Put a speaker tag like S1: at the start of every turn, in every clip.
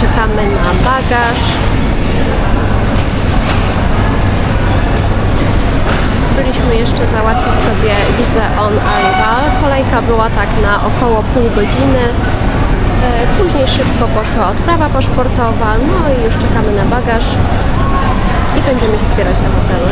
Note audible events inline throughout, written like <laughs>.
S1: Czekamy na bagaż. Byliśmy jeszcze załatwić sobie wizę on arrival. Kolejka była tak na około pół godziny. E, Później szybko poszła odprawa paszportowa, no i już czekamy na bagaż i będziemy się zbierać do hotelu.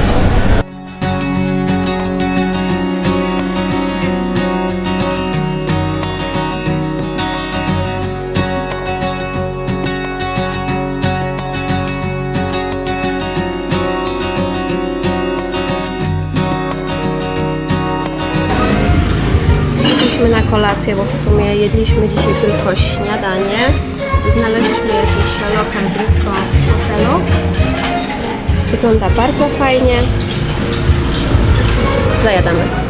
S1: Kolację, bo w sumie jedliśmy dzisiaj tylko śniadanie. Znaleźliśmy jakiś lokal blisko hotelu. Wygląda bardzo fajnie. Zajadamy.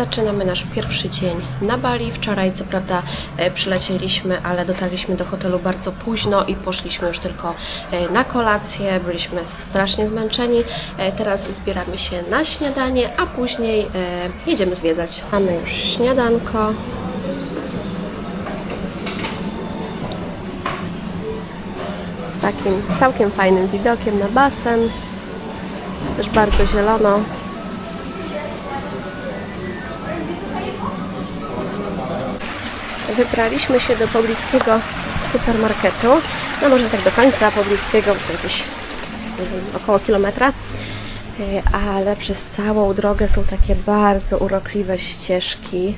S1: Zaczynamy nasz pierwszy dzień na Bali. Wczoraj, co prawda, e, przylecieliśmy, ale dotarliśmy do hotelu bardzo późno i poszliśmy już tylko e, na kolację. Byliśmy strasznie zmęczeni. E, Teraz zbieramy się na śniadanie, a później jedziemy zwiedzać. Mamy już śniadanko. Z takim całkiem fajnym widokiem na basen. Jest też bardzo zielono. Wybraliśmy się do pobliskiego supermarketu. No może tak do końca pobliskiego, bo to jakieś około kilometra. Y, Ale przez całą drogę są takie bardzo urokliwe ścieżki.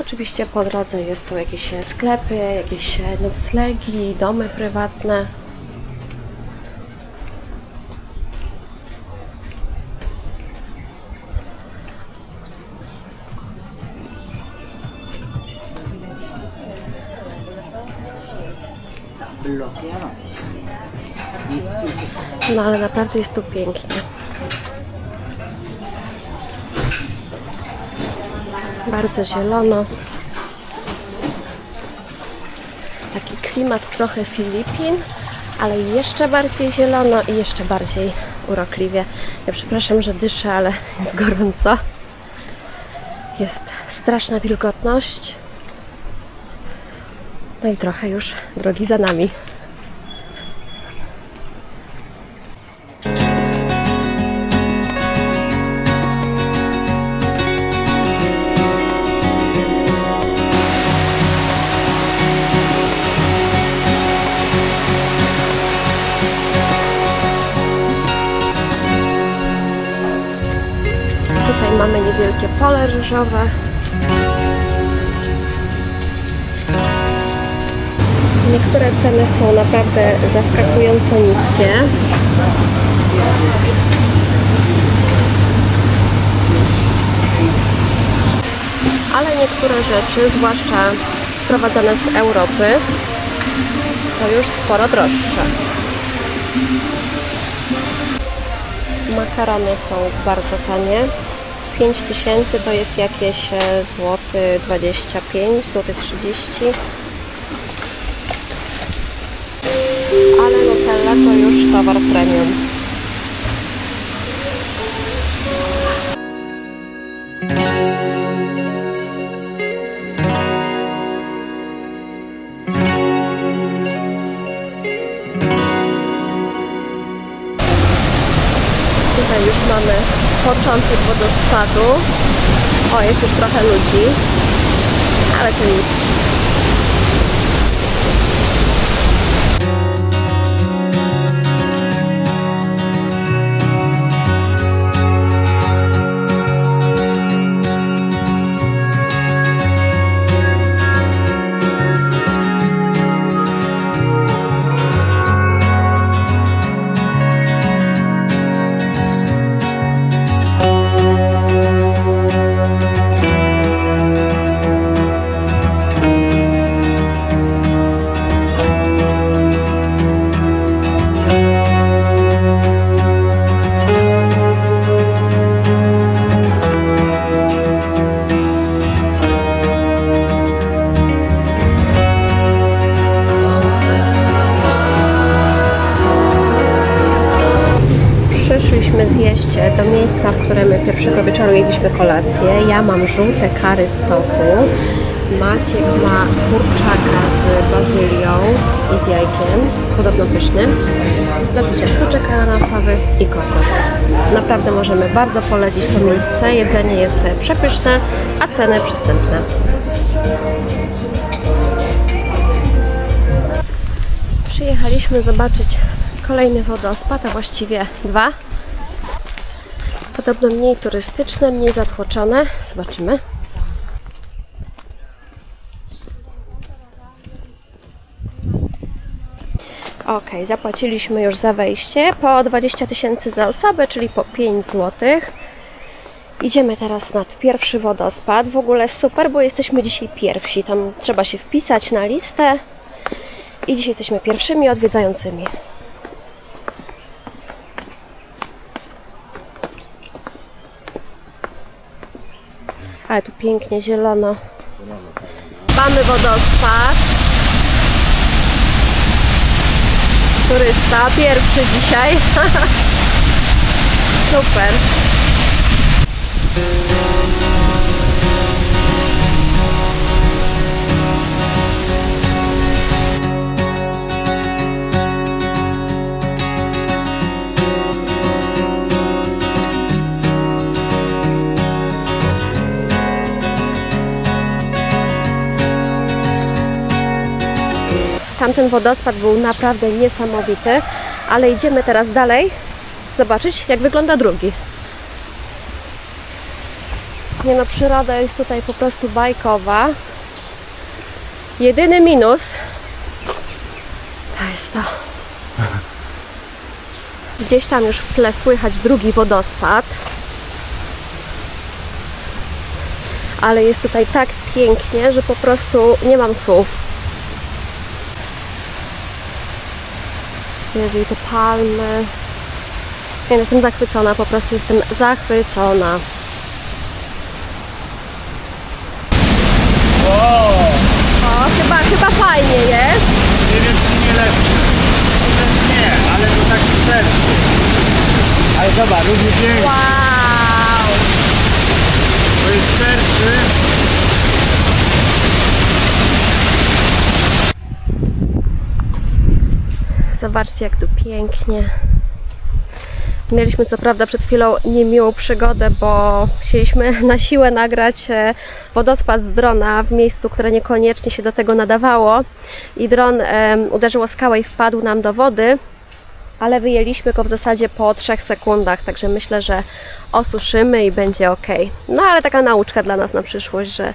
S1: Oczywiście po drodze jest, są jakieś e, sklepy, jakieś e, noclegi, domy prywatne. No ale naprawdę jest tu pięknie. Bardzo zielono. Taki klimat trochę Filipin, ale jeszcze bardziej zielono i jeszcze bardziej urokliwie. Ja przepraszam, że dyszę, ale jest gorąco. Jest straszna wilgotność. No i trochę już drogi za nami. Mamy niewielkie pole ryżowe. Niektóre ceny są naprawdę zaskakująco niskie. Ale niektóre rzeczy, zwłaszcza sprowadzane z Europy, są już sporo droższe. Makarony są bardzo tanie. 5000 to jest jakieś e, złoty 25, złoty 30. Ale Nutella to już towar premium. Mamy początek wodospadu. O, jest już trochę ludzi, ale to nic. W którym pierwszego wieczoru jedliśmy kolację. Ja mam żółte kary z tofu, Maciek ma kurczaka z bazylią i z jajkiem, podobno pyszny. Do picia soczek ananasowy i kokos. Naprawdę możemy bardzo polecić to miejsce. Jedzenie jest przepyszne, a ceny przystępne. Przyjechaliśmy zobaczyć kolejny wodospad, a właściwie dwa. Podobno mniej turystyczne, mniej zatłoczone. Zobaczymy. Ok, zapłaciliśmy już za wejście po 20 tysięcy za osobę, czyli po 5 zł. Idziemy teraz nad pierwszy wodospad. W ogóle super, bo jesteśmy dzisiaj pierwsi. Tam trzeba się wpisać na listę. I dzisiaj jesteśmy pierwszymi odwiedzającymi. Ale tu pięknie zielono. Mamy wodospad. Turysta, pierwszy dzisiaj. <laughs> Super. Tamten wodospad był naprawdę niesamowity, ale idziemy teraz dalej zobaczyć, jak wygląda drugi. Nie no, przyroda jest tutaj po prostu bajkowa. Jedyny minus to jest to. Gdzieś tam już w tle słychać drugi wodospad. Ale jest tutaj tak pięknie, że po prostu nie mam słów. Jezu, i te palmy. Ja jestem zachwycona, po prostu jestem zachwycona. O, chyba, chyba fajnie jest.
S2: Nie wiem czy nie lepszy. Chociaż nie, ale to tak szerszy. Ale zobacz, równie piękny.
S1: Wow!
S2: To jest szerszy.
S1: Zobaczcie, jak tu pięknie. Mieliśmy co prawda przed chwilą niemiłą przygodę, bo chcieliśmy <laughs> na siłę nagrać e, wodospad z drona w miejscu, które niekoniecznie się do tego nadawało. I dron uderzył o skałę i wpadł nam do wody, ale wyjęliśmy go w zasadzie po 3 sekundach, także myślę, że osuszymy i będzie ok. No ale taka nauczka dla nas na przyszłość, że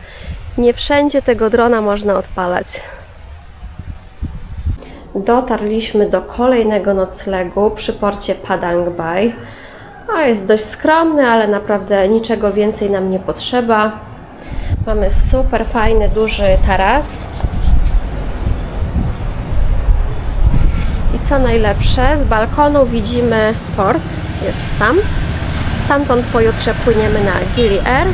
S1: nie wszędzie tego drona można odpalać. Dotarliśmy do kolejnego noclegu przy porcie Padang Bay. A jest dość skromny, ale naprawdę niczego więcej nam nie potrzeba. Mamy super fajny, duży taras. I co najlepsze, z balkonu widzimy port, jest tam. Stamtąd pojutrze płyniemy na Gili Air.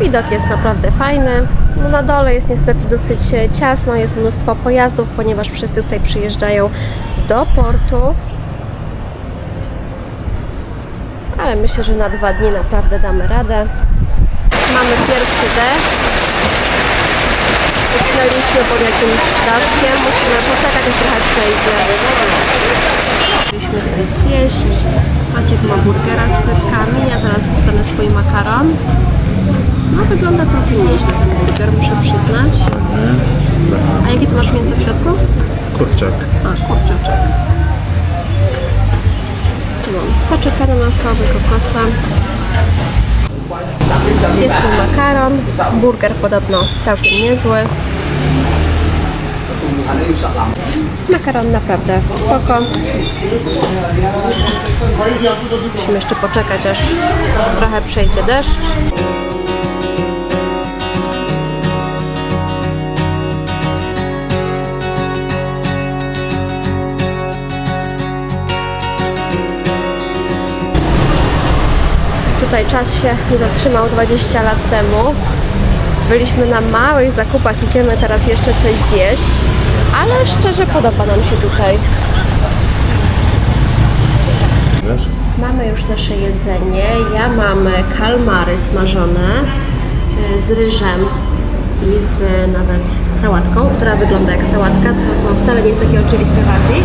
S1: Widok jest naprawdę fajny. No na dole jest niestety dosyć e, ciasno, jest mnóstwo pojazdów, ponieważ wszyscy tutaj przyjeżdżają do portu. Ale myślę, że na dwa dni naprawdę damy radę. Mamy pierwszy deszcz. Utknęliśmy pod jakimś daszkiem. Musimy poczekać, aż trochę przejdzie. Musimy coś zjeść. Maciek ma burgera z frytkami. Ja zaraz dostanę swój makaron. No wygląda całkiem nieźle ten burger, muszę przyznać. A jakie tu masz mięso w środku?
S2: Kurczak.
S1: A, kurczaczek. Tu mam soczek ananasowy, kokosa. Jest tu makaron. Burger podobno całkiem niezły. Makaron naprawdę spoko. Musimy jeszcze poczekać, aż trochę przejdzie deszcz. Tutaj czas się zatrzymał 20 lat temu. Byliśmy na małych zakupach, idziemy teraz jeszcze coś zjeść, ale szczerze podoba nam się tutaj.
S2: Wiesz?
S1: Mamy już nasze jedzenie. Ja mam kalmary smażone e, z ryżem i z nawet sałatką, która wygląda jak sałatka, co to wcale nie jest takie oczywiste w Azji.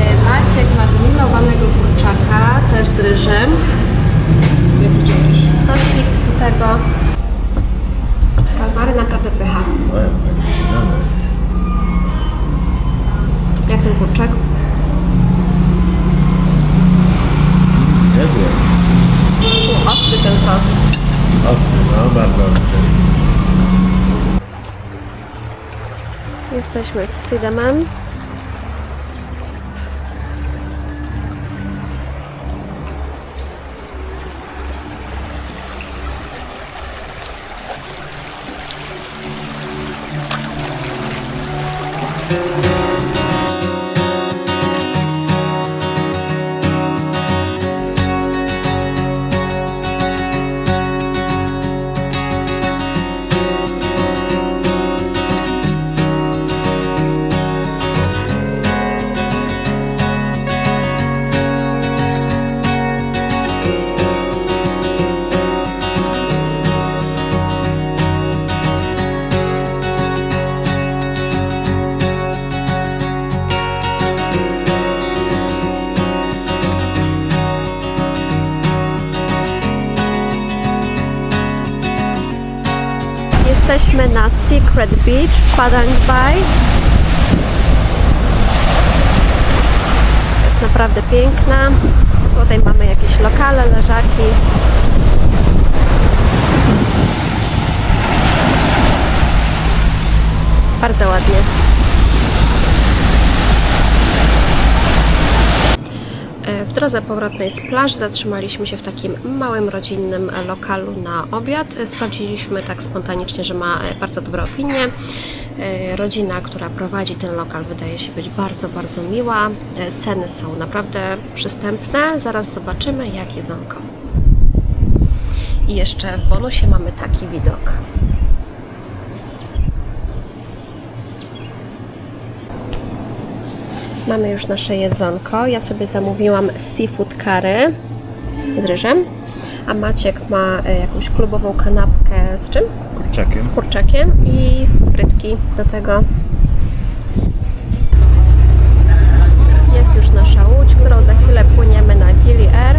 S1: E, Maciek ma grillowanego kurczaka, też z ryżem. Jeszcze jakiś sosik do tego. Kalmary naprawdę pycha. Jak ten kurczak?
S2: Niezłe.
S1: U, ostry ten sos.
S2: Ostry, no bardzo ostry.
S1: Jesteśmy w Thank you. Jesteśmy na Secret Beach w Padang Bay. Jest naprawdę piękna. Tutaj mamy jakieś lokale, leżaki. Bardzo ładnie. W drodze powrotnej z plaż zatrzymaliśmy się w takim małym rodzinnym e, lokalu na obiad. E, Sprawdziliśmy tak spontanicznie, że ma e, bardzo dobre opinie. E, Rodzina, która prowadzi ten lokal, wydaje się być bardzo, bardzo miła. E, Ceny są naprawdę przystępne. Zaraz zobaczymy, jak jedzonko. I jeszcze w bonusie mamy taki widok. Mamy już nasze jedzonko. Ja sobie zamówiłam seafood curry z ryżem, a Maciek ma e, jakąś klubową kanapkę z czym?
S2: Kurczakiem.
S1: Z kurczakiem i frytki do tego. Jest już nasza łódź, którą za chwilę płyniemy na Gili Air.